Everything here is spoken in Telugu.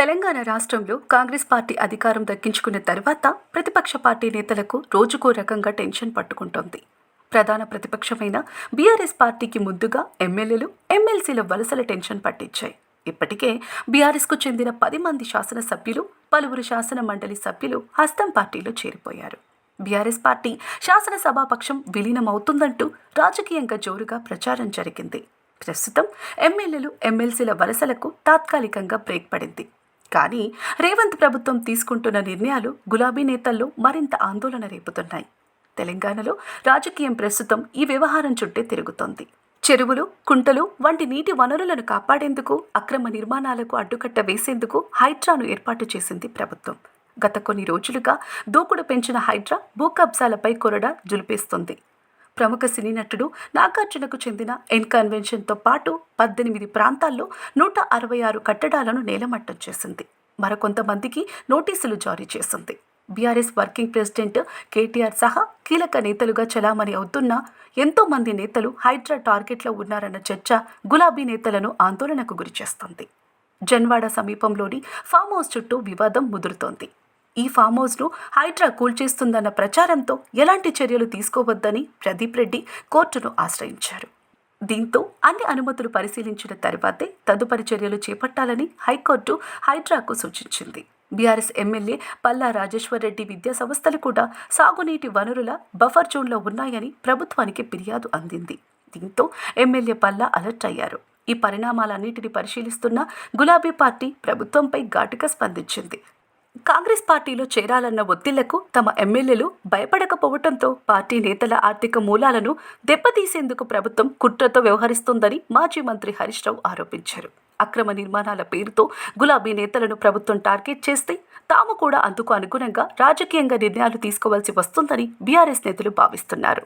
తెలంగాణ రాష్ట్రంలో కాంగ్రెస్ పార్టీ అధికారం దక్కించుకున్న తర్వాత ప్రతిపక్ష పార్టీ నేతలకు రోజుకో రకంగా టెన్షన్ పట్టుకుంటోంది. ప్రధాన ప్రతిపక్షమైన బీఆర్ఎస్ పార్టీకి ముందుగా ఎమ్మెల్యేలు ఎమ్మెల్సీల వలసల టెన్షన్ పట్టించాయి. ఇప్పటికే బీఆర్ఎస్కు చెందిన పది మంది శాసనసభ్యులు పలువురు శాసన మండలి సభ్యులు హస్తం పార్టీలో చేరిపోయారు. బీఆర్ఎస్ పార్టీ శాసనసభాపక్షం విలీనమవుతుందంటూ రాజకీయంగా జోరుగా ప్రచారం జరిగింది. ప్రస్తుతం ఎమ్మెల్యేలు ఎమ్మెల్సీల వలసలకు తాత్కాలికంగా బ్రేక్ పడింది. కానీ రేవంత్ ప్రభుత్వం తీసుకుంటున్న నిర్ణయాలు గులాబీ నేతల్లో మరింత ఆందోళన రేపుతున్నాయి. తెలంగాణలో రాజకీయం ప్రస్తుతం ఈ వ్యవహారం చుట్టే తిరుగుతోంది. చెరువులు కుంటలు వంటి నీటి వనరులను కాపాడేందుకు అక్రమ నిర్మాణాలకు అడ్డుకట్ట వేసేందుకు హైడ్రాను ఏర్పాటు చేసింది ప్రభుత్వం. గత కొన్ని రోజులుగా దూకుడు పెంచిన హైడ్రా భూ కబ్జాలపై కొరడా జులిపేస్తుంది. ప్రముఖ సినీ నటుడు నాగార్జునకు చెందిన ఎన్ కన్వెన్షన్తో పాటు పద్దెనిమిది ప్రాంతాల్లో నూట అరవై ఆరు కట్టడాలను నేలమట్టం చేసింది. మరికొంతమందికి నోటీసులు జారీ చేసింది. బీఆర్ఎస్ వర్కింగ్ ప్రెసిడెంట్ కేటీఆర్ సహా కీలక నేతలుగా చలామణి అవుతున్న ఎంతో మంది నేతలు హైడ్రా టార్గెట్లో ఉన్నారన్న చర్చ గులాబీ నేతలను ఆందోళనకు గురిచేస్తుంది. జన్వాడ సమీపంలోని ఫామ్ హౌస్ చుట్టూ వివాదం ముదురుతోంది. ఈ ఫామ్ హౌస్ను హైడ్రా కూల్చేస్తుందన్న ప్రచారంతో ఎలాంటి చర్యలు తీసుకోవద్దని ప్రదీప్ రెడ్డి కోర్టును ఆశ్రయించారు. దీంతో అన్ని అనుమతులు పరిశీలించిన తర్వాతే తదుపరి చర్యలు చేపట్టాలని హైకోర్టు హైడ్రాకు సూచించింది. బీఆర్ఎస్ ఎమ్మెల్యే పల్లా రాజేశ్వర్ రెడ్డి విద్యా సంస్థలు కూడా సాగునీటి వనరుల బఫర్ జోన్లో ఉన్నాయని ప్రభుత్వానికి ఫిర్యాదు అందింది. దీంతో ఎమ్మెల్యే పల్లా అలర్ట్ అయ్యారు. ఈ పరిణామాలన్నింటినీ పరిశీలిస్తున్న గులాబీ పార్టీ ప్రభుత్వంపై ఘాటుగా స్పందించింది. కాంగ్రెస్ పార్టీలో చేరాలన్న ఒత్తిళ్ళకు తమ ఎమ్మెల్యేలు భయపడకపోవడంతో పార్టీ నేతల ఆర్థిక మూలాలను దెబ్బతీసేందుకు ప్రభుత్వం కుట్రతో వ్యవహరిస్తోందని మాజీ మంత్రి హరీష్ రావు ఆరోపించారు. అక్రమ నిర్మాణాల పేరుతో గులాబీ నేతలను ప్రభుత్వం టార్గెట్ చేస్తే తాము కూడా అందుకు అనుగుణంగా రాజకీయంగా నిర్ణయాలు తీసుకోవాల్సి వస్తుందని బీఆర్ఎస్ నేతలు భావిస్తున్నారు.